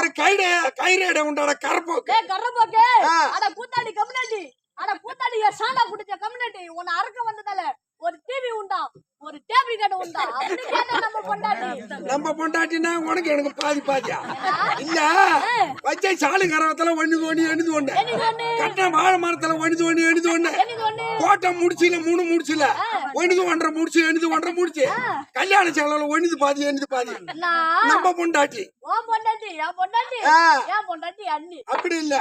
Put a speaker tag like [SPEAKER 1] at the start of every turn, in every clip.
[SPEAKER 1] ஒரு கைடு கைரேடை உண்டாட கரப்போக்கு ஆ.
[SPEAKER 2] அட கூத்தாடி கம்யூனிட்டி. அட கூத்தாடி சாண்டா குடிச்ச கம்யூனிட்டி. உன்னை அறுக்க வந்ததால ஒரு டிவி உண்டா ஒரு டேபிள் கடை உண்டா? கேட்டா நம்ம பொண்டாட்டி?
[SPEAKER 1] நம்ம பொண்டாட்டினா உனக்கு எனக்கு பாதி பாதியா இல்ல வச்ச சாலு கரவத்துல ஒண்ணு ஒண்ணு எண்ணுது ஒண்ணு.
[SPEAKER 2] ஒண்ணு.
[SPEAKER 1] கட்டின வாழை மரத்துல ஒண்ணு ஒண்ணு.
[SPEAKER 2] என்னது ஒண்ணு.
[SPEAKER 1] கோட்டை முடிச்சுல மூணு முடிச்சுல. ஒண்ணுது ஒன்றரை முடிச்சு எண்ணுது ஒன்றரை முடிச்சு. கல்யாண செலவுல ஒண்ணுது பாதி எண்ணுது பாதி. நம்ம பொண்டாட்டி. அப்படி இல்ல.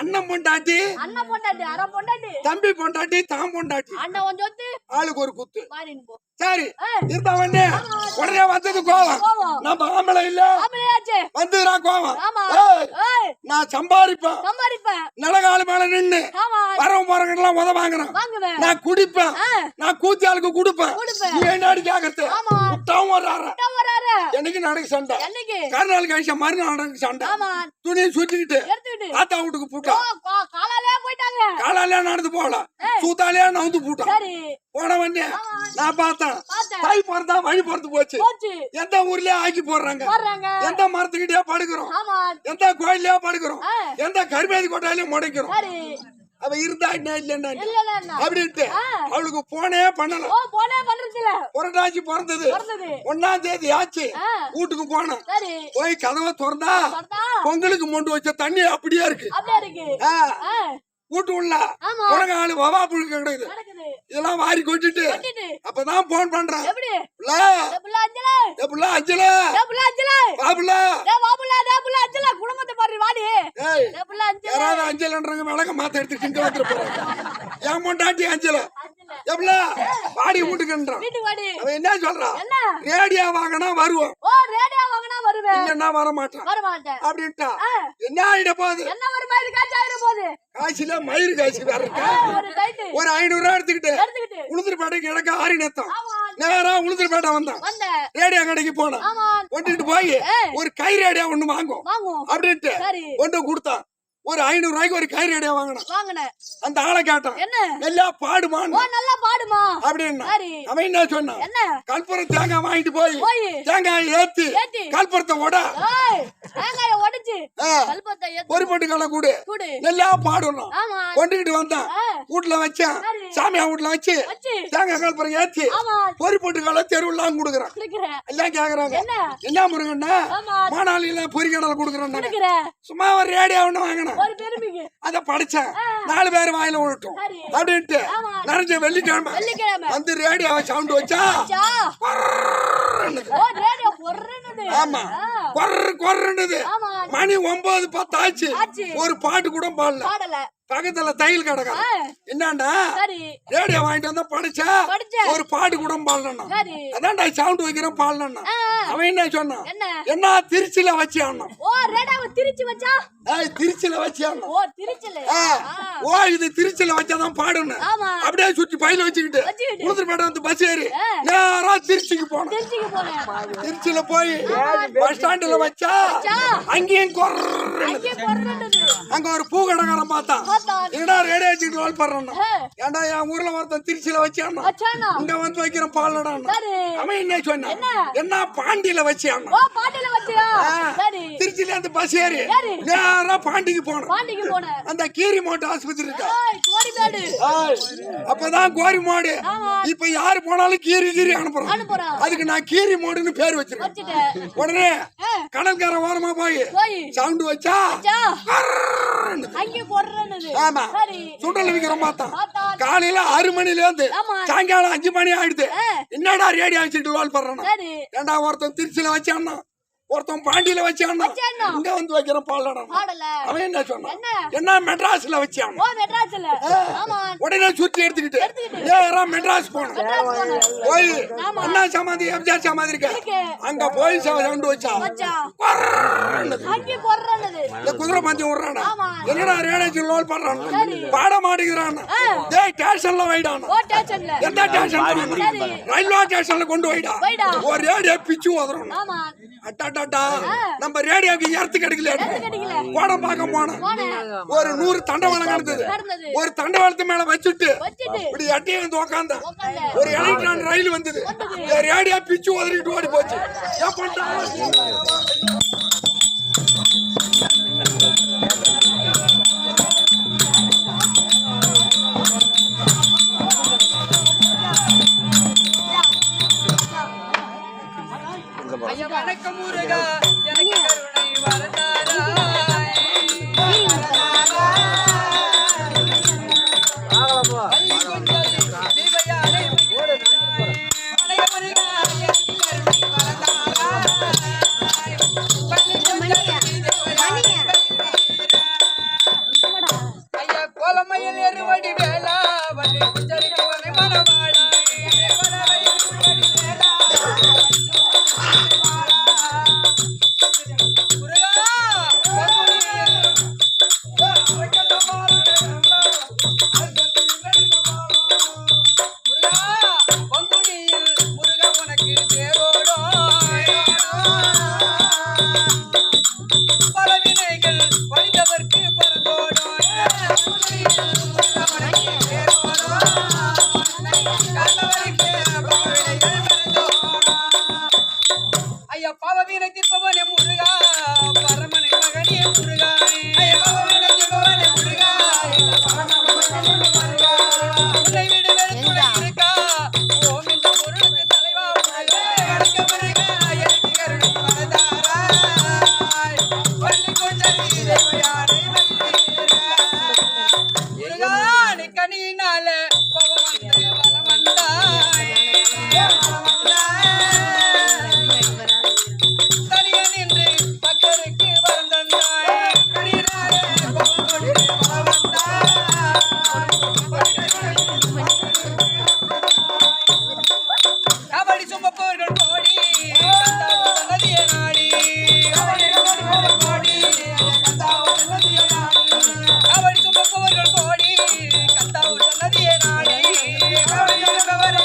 [SPEAKER 1] அண்ணன் பொண்டாட்டி
[SPEAKER 2] அண்ணன் பொண்டாட்டி அரை பொண்டாட்டி.
[SPEAKER 1] தம்பி பொண்டாட்டி தான் பொண்டாட்டி.
[SPEAKER 2] அண்ணன் கொஞ்சம்
[SPEAKER 1] ஆளுக்கு ஒரு குத்து. சரி. இருந்தா உடனே உடனே வந்தது கோவம். நம்ம ஆம்பளை இல்ல. வந்துடுறா கோவம். நான் சம்பாதிப்பேன். நிலகால மேல நின்னு
[SPEAKER 2] ஆமா.
[SPEAKER 1] வரவன் போறவங்க உத வாங்குறேன். நான் குடிப்பேன். நான் கூத்தி ஆளுக்கு கொடுப்பேன். என்னடி கேக்குறது. விட்டாவும் வர்றாரு. என்னைக்கு நடக்கு சண்டை? கருநாள் கழிச்ச மறுநாள் நடக்கு சண்டை. துணியை சுத்திக்கிட்டு தாத்தா வீட்டுக்கு
[SPEAKER 2] ஓ,
[SPEAKER 1] பூட்டா
[SPEAKER 2] கா- காலாலே
[SPEAKER 1] நடந்து போகல. சூத்தாலே நவுந்து பூட்டான். போன வந்தே நான் பார்த்தேன்.
[SPEAKER 2] பார்த்தேன்.
[SPEAKER 1] தை பிறந்தா வழி பிறந்து போச்சு. எந்த ஊர்லயே ஆக்கி போடுறாங்க? எந்த மரத்துக்கிட்டே படுக்கிறோம்? எந்த கோயில்லயே படுக்கிறோம். எந்த கருமேதி கொட்டாலையும் முடைக்கிறோம்? அவ இருந்தா இல்லைன்னா? அப்படின்ட்டு. அவளுக்கு போனே பண்ணல.
[SPEAKER 2] போனே பண்றது இல்ல
[SPEAKER 1] புரட்டாச்சி பிறந்தது. ஒன்னாம் தேதி ஆச்சு. வீட்டுக்கு போனேன். போய் கதவை திறந்தா பொங்கலுக்கு மொண்டு வச்ச தண்ணி அப்படியே இருக்கு. வீட்டு உள்ள. உனக்கு ஆளு வவா புழுக்க கிடையாது இதெல்லாம் வாரி கொட்டிட்டு. அப்பதான் போன் பண்றேன்
[SPEAKER 2] எப்படி?
[SPEAKER 1] புள்ள,
[SPEAKER 2] அஞ்சல.
[SPEAKER 1] பாபுல
[SPEAKER 2] குடும்பத்தை பாரு வாடி.
[SPEAKER 1] யாராவது அஞ்சலன்றவங்க விளக்க மாத்த எடுத்து திங்க வந்துட்டு போறாங்க. என் பொண்டாட்டி அஞ்சல. எவ்வளோ வாடி வீட்டுக்குன்றான்
[SPEAKER 2] வீட்டுக்கு வாடி.
[SPEAKER 1] அவன் என்ன சொல்றான்?
[SPEAKER 2] என்ன?
[SPEAKER 1] ரேடியோ வாங்கினா வருவோம்
[SPEAKER 2] வருவேன்
[SPEAKER 1] இல்லைன்னா வர மாட்டான்
[SPEAKER 2] வர மாட்டேன்
[SPEAKER 1] அப்படின்ட்டா.
[SPEAKER 2] ஆ,
[SPEAKER 1] என்ன ஆயிட போகுது?
[SPEAKER 2] என்ன ஒரு மாதிரி காய்ச்சி ஆயிட போகுது?
[SPEAKER 1] காய்ச்சில? மயிறு காய்ச்சி வேற இருக்கா?
[SPEAKER 2] ஒரு
[SPEAKER 1] ஐநூறு ரூபா எடுத்துக்கிட்டு உளுந்தூர்பேட்டைக்கு எனக்கு ஆறி நேத்தம். நேரா உளுந்தூர்பேட்டை வந்தான்.
[SPEAKER 2] வந்த.
[SPEAKER 1] ரேடியோ கடைக்கு போனேன். கொண்டுட்டு போய் ஒரு கை ரேடியோ ஒண்ணு வாங்கும். அப்படின்ட்டு கொண்டு கொடுத்தான். ஒரு ஐநூறு ரூபாய்க்கு ஒரு கை ரேடியோ வாங்கினான்.
[SPEAKER 2] வாங்கினேன்
[SPEAKER 1] அந்த ஆளை கேட்டான்
[SPEAKER 2] என்ன?
[SPEAKER 1] நல்லா
[SPEAKER 2] ஓ
[SPEAKER 1] பாடுமான்னு
[SPEAKER 2] நல்லா பாடுமா?
[SPEAKER 1] அப்படின்னா அவன் என்ன சொன்னான்?
[SPEAKER 2] என்ன?
[SPEAKER 1] கற்பூரம் தேங்காய் வாங்கிட்டு போய் தேங்காய் ஏத்தி உட
[SPEAKER 2] ஏய் தேங்காய உடைச்சு
[SPEAKER 1] ஆ,
[SPEAKER 2] கல்பத்தை ஏத்து.
[SPEAKER 1] ஒரு பொட்டு கலை கூடு. நல்லா பாடணும். கொண்டுகிட்டு வந்தான். வீட்டுல வச்சான். சாமியா வீட்டுல வச்சு தேங்காய் கற்பூரம் ஏத்தி பொட்டு கலை தெருவுலாம் கொடுக்குறான். எல்லாம் கேக்குறாங்க.
[SPEAKER 2] என்ன?
[SPEAKER 1] முருகண்ணா மானாளியில பொறிக்கடலை கொடுக்குறேன்
[SPEAKER 2] குடுக்குறேன்.
[SPEAKER 1] சும்மா ஒரு ரேடியோ ஒண்ணு வாங்கினேன்.
[SPEAKER 2] ஒரு பெருமைக்கு
[SPEAKER 1] அத படிச்சேன். நாலு பேர் வாயில விழட்டும். அப்படின்ட்டு. நிறைஞ்ச வெள்ளிக்கிழமை. வந்து ரேடியோ சவுண்ட் வச்சா ஆமா. கொர்ருன்னுது
[SPEAKER 2] ஆமா.
[SPEAKER 1] மணி ஒன்பது பத்து ஆச்சு. ஒரு பாட்டு கூட பாடல. பக்கத்துல தையல் கிடக்காது.
[SPEAKER 2] ஆ,
[SPEAKER 1] என்னண்டா? ரேடியோ வாங்கிட்டு வந்தா படிச்சா. ஒரு பாட்டு கூட பாடலண்ணா. அதான்டா சவுண்ட் வைக்கிறேன் பாடலண்ணா. அவன் என்ன சொன்னான்?
[SPEAKER 2] என்ன?
[SPEAKER 1] திருச்சியில வச்சு
[SPEAKER 2] ரேடியோவை திருச்சி வச்சா?
[SPEAKER 1] திருச்சியில வச்சு அண்ணன்
[SPEAKER 2] ஓ
[SPEAKER 1] இது திருச்சியில வச்சாதான் பாடணும் அப்படியே சுத்தி பையில வச்சுக்கிட்டு
[SPEAKER 2] வச்சுக்கிட்டு.
[SPEAKER 1] உளுந்தூர்பேட்டை வந்து பஸ் ஏறி. நேரா திருச்சிக்கு போனேன்.
[SPEAKER 2] போனேன்.
[SPEAKER 1] திருச்சியில போய் பஸ் ஸ்டாண்டுல வச்சா. அங்கேயும்.
[SPEAKER 2] அங்கே
[SPEAKER 1] ஒரு பூ கடைக்காரன் பார்த்தான். என்னடா ரேடியோ வச்சுட்டு ரோல் பண்றான்
[SPEAKER 2] ஏ,
[SPEAKER 1] ஏன்டா என் ஊர்ல ஒருத்தன் திருச்சியில வச்சான் இங்க வந்து வைக்கிற
[SPEAKER 2] சரி.
[SPEAKER 1] அவன் என்ன சொன்னான்?
[SPEAKER 2] என்ன?
[SPEAKER 1] பாண்டியில வச்சான் திருச்சியில இருந்து பஸ் ஏறி. நேரா பாண்டிக்கு போனோம்
[SPEAKER 2] பாண்டிக்கு போனேன்.
[SPEAKER 1] அந்த கீரி மோட்டு ஆஸ்பத்திரி
[SPEAKER 2] ஏய்,
[SPEAKER 1] அப்பதான் கோரி மாடு. இப்ப யாரு போனாலும் கீரி கீரி அனுப்புறோம்
[SPEAKER 2] அனுப்புறான்
[SPEAKER 1] அதுக்கு நான் கீரி மோடுன்னு பேர் வச்சிருக்கேன். உடனே
[SPEAKER 2] ஏ,
[SPEAKER 1] கடற்கரை ஓரமா போய் சவுண்ட் வச்சா ஆமா. சுண்டல் விக்கிறோம் பார்த்தான்
[SPEAKER 2] பார்த்தான்
[SPEAKER 1] காலையில ஆறு மணில இருந்து. சாயங்காலம் அஞ்சு மணி ஆயிடுது. என்னடா ரேடியோ வச்சுட்டு பண்றான்
[SPEAKER 2] சரி.
[SPEAKER 1] ஏண்டா ஒருத்தன் திருச்சியில வச்சான்னா? ஒருத்தன் பாண்டியில
[SPEAKER 2] வச்சானா?
[SPEAKER 1] இங்க வந்து வைக்கிற
[SPEAKER 2] பாடல.
[SPEAKER 1] அவன் என்ன சொன்னான்?
[SPEAKER 2] என்ன?
[SPEAKER 1] மெட்ராஸ்ல வச்சான்? உடனே சுத்தி எடுத்துக்கிட்டு. நேரா மெட்ராஸ் போனோம் போய். அண்ணா சமாதி எம்ஜிஆர் சமாதி இருக்க. அங்க போய் சவுண்ட் வச்சா. இந்த குதிரை பந்தயம் விடுறானா. என்னடா ரேடியோ லோல் பண்றான். பாட மாட்டேங்கிறான் டேய் ஸ்டேஷன்ல வைடானா எந்த ஸ்டேஷன் ரயில்வே ஸ்டேஷன்ல கொண்டு வைடா.
[SPEAKER 2] வைடா.
[SPEAKER 1] ஒரு ரேடியோ பிச்சு உதறணும்.
[SPEAKER 2] ஆமா.
[SPEAKER 1] அட்டாட்டாட்டா நம்ம ரேடியோக்கு ஏர்த்து கிடைக்கல. கோடம் பார்க்க போனோம் ஒரு நூறு தண்டவாளம் கிடந்தது
[SPEAKER 2] நடந்தது.
[SPEAKER 1] ஒரு தண்டவாளத்து மேல வச்சுட்டு இப்படி உக்காந்த
[SPEAKER 2] உட்காந்து
[SPEAKER 1] ஒரு எலக்ட்ரான் ரயில் வந்தது. ரேடியோ பிச்சு உதறிட்டு ஓடி போச்சு ஏன் பண்ணிட்டான்?
[SPEAKER 3] எனக்கு முருகா எனக்கு கருணை வரதாரா Bye. Thank you.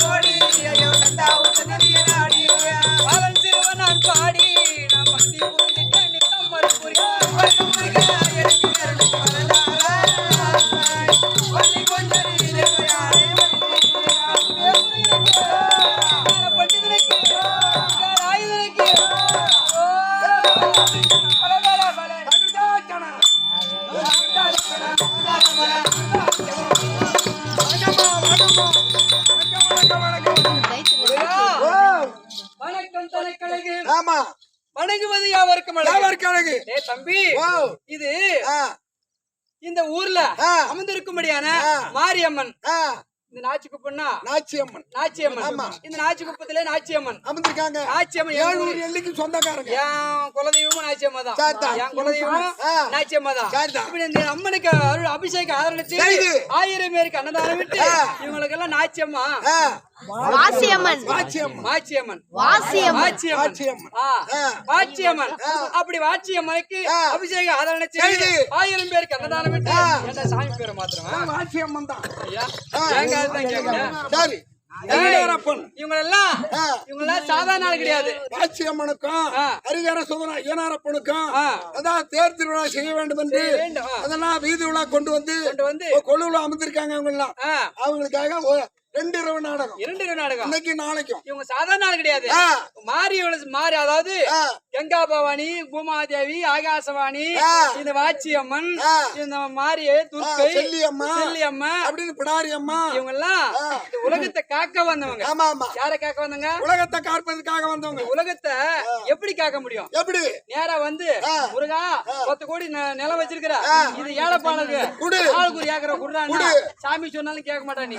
[SPEAKER 3] சுமப்பவர்கள் கோடி ஐயோ கந்தாவு நதிய நாடி. அவன் சிறுவன் நான் பாடி நான் பக்தி புரிஞ்சிட்டு நித்தம் மறுபுரி எனக்கு கருணை வணக்கம் தலைக்கழகு.
[SPEAKER 1] ஆமா.
[SPEAKER 3] வணங்குவது யாவருக்கும் அழகு.
[SPEAKER 1] யாவருக்கு அழகு?
[SPEAKER 3] தம்பி இது இந்த ஊர்ல. அமர்ந்திருக்கும்படியான. மாரியம்மன். இந்த
[SPEAKER 1] நாச்சியம்மன்.
[SPEAKER 3] நாச்சியம்மன்.
[SPEAKER 1] ஆமா.
[SPEAKER 3] இந்த நாச்சிக்குப்பத்திலே நாச்சியம்மன்.
[SPEAKER 1] அமர்ந்திருக்காங்க.
[SPEAKER 3] நாச்சியம்மன்
[SPEAKER 1] ஏழூர்
[SPEAKER 3] ஊரு-
[SPEAKER 1] எல்லைக்கு சொந்தக்காரங்க.
[SPEAKER 3] என் குலதெய்வமும் நாச்சியம்மா தான். என் குலதெய்வமும். நாச்சியம்மா தான். இப்படி இந்த அம்மனுக்கு அருள் அபிஷேகம் ஆதரணிச்சு. ஆயிரம் பேருக்கு அன்னதானம் விட்டு
[SPEAKER 1] ஆ.
[SPEAKER 3] இவங்களுக்கு எல்லாம் நாச்சியம்மா
[SPEAKER 4] வாசியம்மன்.
[SPEAKER 1] வாச்சியம்மன்
[SPEAKER 3] வாச்சியம்மன்
[SPEAKER 1] வாச்சியம்மன்
[SPEAKER 3] அப்படி வாச்சியம்மனுக்கு
[SPEAKER 1] ஆ.
[SPEAKER 3] அபிஷேகம் ஆதரணிச்சு
[SPEAKER 1] செய்து.
[SPEAKER 3] ஆயிரம் பேருக்கு அன்னதானம் விட்டு சாமி பேரை மாத்திரமா
[SPEAKER 1] வாச்சியம்மன் தான். சரி. தேர் திருவிழா செய்ய வேண்டும். என்று. அதெல்லாம் வீதி விழா கொண்டு வந்து கொழுவுல அமர்ந்திருக்காங்க அவங்க எல்லாம்
[SPEAKER 3] ஆ,
[SPEAKER 1] அவங்களுக்காக ரெண்டு இரவு நாடகம்.
[SPEAKER 3] இரண்டு இரவு நாடகம்.
[SPEAKER 1] இன்னைக்கு நாளைக்கும்.
[SPEAKER 3] இவங்க சாதாரண ஆள் கிடையாது. மாறி மாறி அதாவது. கங்கா பவானி பூமாதேவி ஆகாசவாணி. இந்த வாச்சியம்மன். இந்த மாரியே துர்க்கை
[SPEAKER 1] செல்லியம்மா.
[SPEAKER 3] செல்லியம்மா.
[SPEAKER 1] அப்படின்னு பிடாரி அம்மா
[SPEAKER 3] இவங்க எல்லாம் உலகத்தை காக்க வந்தவங்க.
[SPEAKER 1] ஆமா ஆமா.
[SPEAKER 3] யார காக்க வந்தாங்க
[SPEAKER 1] உலகத்தை காப்பதற்காக வந்தவங்க.
[SPEAKER 3] உலகத்தை எப்படி காக்க முடியும்?
[SPEAKER 1] எப்படி?
[SPEAKER 3] நேரா வந்து. முருகா பத்து கோடி நிலம் வச்சிருக்கிற. இது ஏழைப்பாளுக்கு
[SPEAKER 1] குடு.
[SPEAKER 3] ஆளுக்கு ஒரு ஏக்கரை குடுறான்னா
[SPEAKER 1] குடு.
[SPEAKER 3] சாமி சொன்னாலும் கேட்க மாட்டா நீ.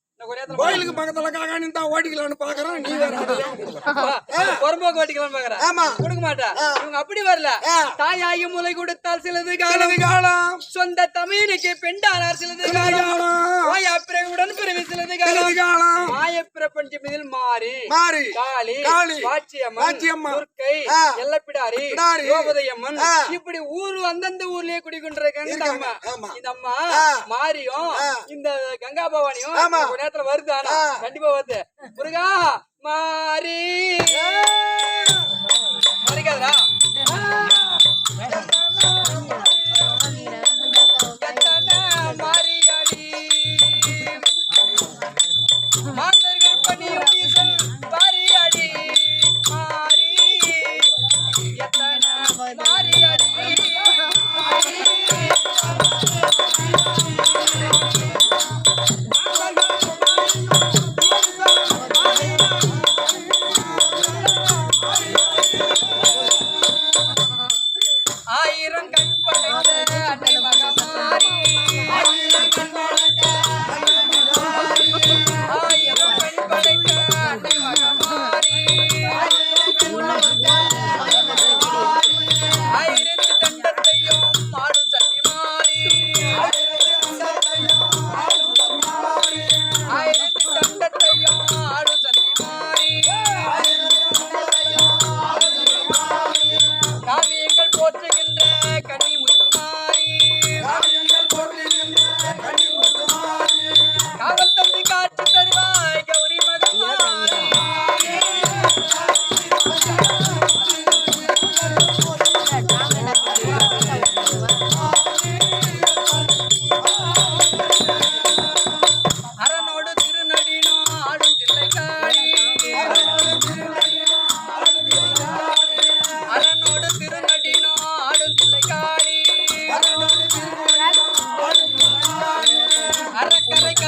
[SPEAKER 1] கோயிலுக்கு பக்கத்துல காகாணி தான் ஓட்டிக்கலாம்னு பாக்குறோம் நீ வேற.
[SPEAKER 3] பொறும்போக்கு ஓட்டிக்கலாம் பாக்குறேன்
[SPEAKER 1] ஆமா.
[SPEAKER 3] கொடுக்க மாட்டா. இவங்க அப்படி வரல. தாயாகி முலை கொடுத்தால் சிலது
[SPEAKER 1] காலம்.
[SPEAKER 3] காலம். சொந்த தமிழுக்கு பெண்டானார் சிலது காலம். மாயா பிறகுடன் பிறவி சிலது காலம். மாய பிரபஞ்சமிதில் மாறி.
[SPEAKER 1] மாறி.
[SPEAKER 3] காளி
[SPEAKER 1] காளி,
[SPEAKER 3] வாச்சியம்மன்
[SPEAKER 1] வாச்சியம்மன்,
[SPEAKER 3] துர்க்கை எல்லப்பிடாரி
[SPEAKER 1] பிடாரி,
[SPEAKER 3] திரௌபதியம்மன்.
[SPEAKER 1] ஆ.
[SPEAKER 3] இப்படி ஊர் அந்தந்த ஊர்லயே குடிக்கொண்டிருக்காங்க இந்த அம்மா. இந்த அம்மா. மாரியும். இந்த கங்கா பவானியும் நேரத்துல வருது ஆனா. கண்டிப்பா வருது. முருகா மாரி மறிக்காதடா. எத்தனை மாரியாடி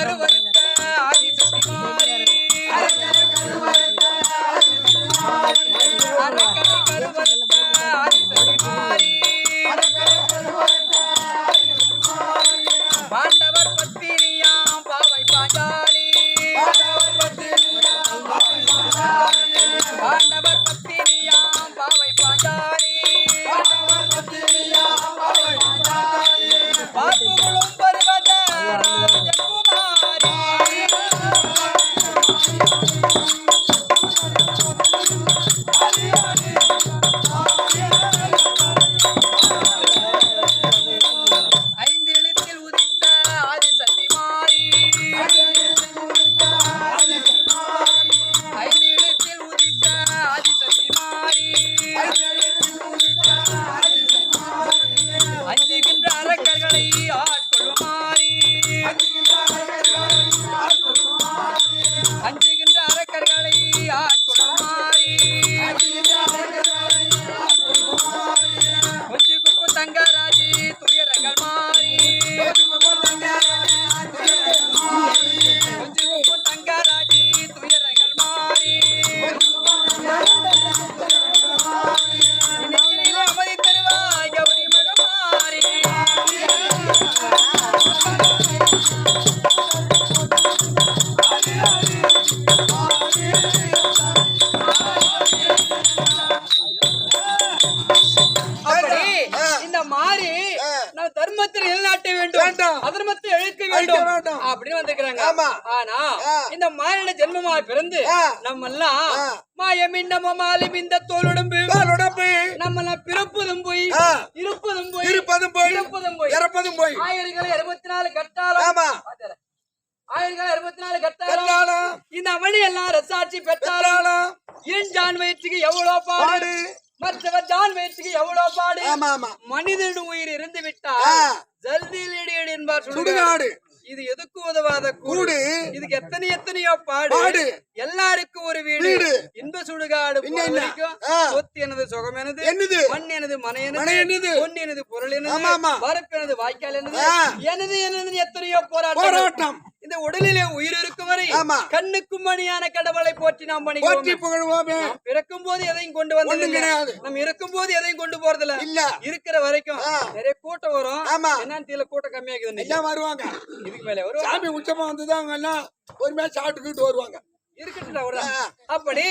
[SPEAKER 3] కరువరుతా ஆடி பிறந்து
[SPEAKER 1] ஆ.
[SPEAKER 3] நம்ம எல்லாம்
[SPEAKER 1] ஆ.
[SPEAKER 3] மாயமின் நம்ம மாலும் இந்த தோலுடம்பு பிறப்பதும் போய். இருப்பதும் போய்
[SPEAKER 1] இருப்பதும் போய்
[SPEAKER 3] இறப்பதும் போய்.
[SPEAKER 1] இறப்பதும் போய்.
[SPEAKER 3] ஆயிரங்களை இருபத்தி நாலு கட்டாலும்
[SPEAKER 1] ஆமா
[SPEAKER 3] ஆயிரங்களை இருபத்தி நாலு கட்டாலும் இந்த அவனி எல்லாம் ரசாட்சி பெற்றாலும் என் ஜான் வயிற்றுக்கு எவ்வளவு பாடு? மற்றவர் ஜான் வயிற்றுக்கு எவ்வளவு பாடு? மனிதன் உயிர் இருந்து
[SPEAKER 1] ஆ.
[SPEAKER 3] விட்டால் ஜல்தியில் என்பார்
[SPEAKER 1] சுடுகாடு.
[SPEAKER 3] இது எதுக்கு உதவாத கூடு. இதுக்கு எத்தனை எத்தனையோ பாடு. எல்லாருக்கும் ஒரு வீடு. இன்ப சுடுகாடு. சொத்து எனது சுகம் எனது
[SPEAKER 1] என்னது?
[SPEAKER 3] மண் எனது மனை எனது
[SPEAKER 1] என்னது?
[SPEAKER 3] பொன் எனது பொருள் எனது. வரப்பு எனது வாய்க்கால் எனது. எனது எனது எத்தனையோ போராட்டம்
[SPEAKER 1] போராட்டம்.
[SPEAKER 3] இந்த உடலிலே உயிர் இருக்கும் வரை. கண்ணுக்கும் மணியான கடவுளை போற்றி நாம்
[SPEAKER 1] போற்றி
[SPEAKER 3] பணிக்கிறோம்
[SPEAKER 1] புகழ்வோமே
[SPEAKER 3] பிறக்கும் போது எதையும் கொண்டு வந்தது
[SPEAKER 1] கிடையாது.
[SPEAKER 3] நம்ம இருக்கும் போது எதையும் கொண்டு போறதில்ல
[SPEAKER 1] இல்ல
[SPEAKER 3] இருக்கிற வரைக்கும். நிறைய கூட்டம் வரும்
[SPEAKER 1] ஆமா.
[SPEAKER 3] என்னன்னு தெரியல கூட்டம் கம்மியாக்குது.
[SPEAKER 1] எல்லாம் வருவாங்க
[SPEAKER 3] இதுக்கு மேல வரும்
[SPEAKER 1] சாமி உச்சமா வந்தது அவங்க எல்லாம் பொறுமையா சாப்பிட்டுக்கிட்டு வருவாங்க
[SPEAKER 3] ஒரு. அப்படி.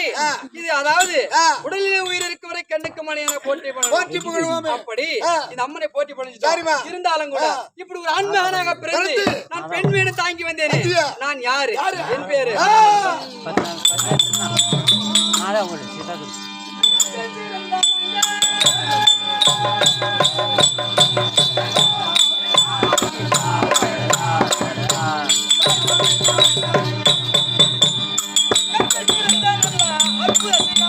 [SPEAKER 3] இது அதாவது. உடலிலே உயிர் இருக்கும் வரை கண்ணுக்கு மணியான பண்ணணும்.
[SPEAKER 1] போற்றி புகழ்வோமே.
[SPEAKER 3] அப்படி. இந்த அம்மனை
[SPEAKER 1] சரிம்மா.
[SPEAKER 3] பண்ணிச்சிட்டோம் இருந்தாலும் கூட. இப்படி ஒரு அன்பானாக பிறந்து. நான் பெண் வீடு தாங்கி வந்தேனே? நான் யாரு
[SPEAKER 1] யாரு?
[SPEAKER 3] என் பேரு
[SPEAKER 1] ஆ!
[SPEAKER 3] மது வந்த